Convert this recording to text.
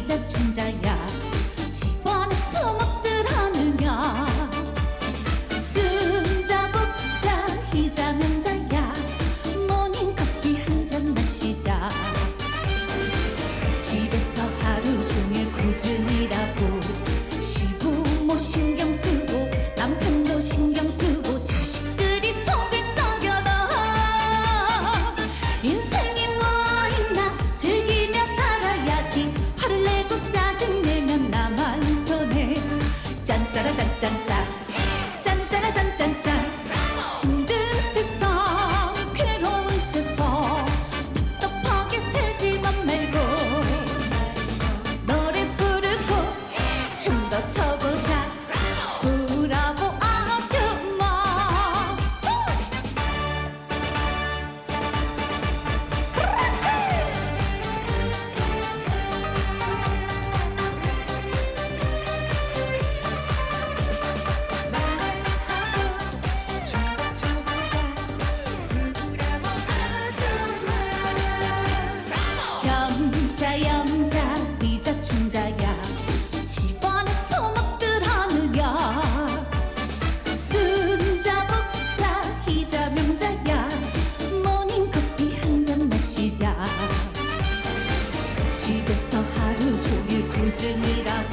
시작 진자야. 집안에서 먹들 하느냐. 승자 복자 희자 명자야. 모닝 커피 한 잔 마시자. 집에서 하루 종일 꾸준히라. 혼자 집에서 하루 종일 꾸준히 라고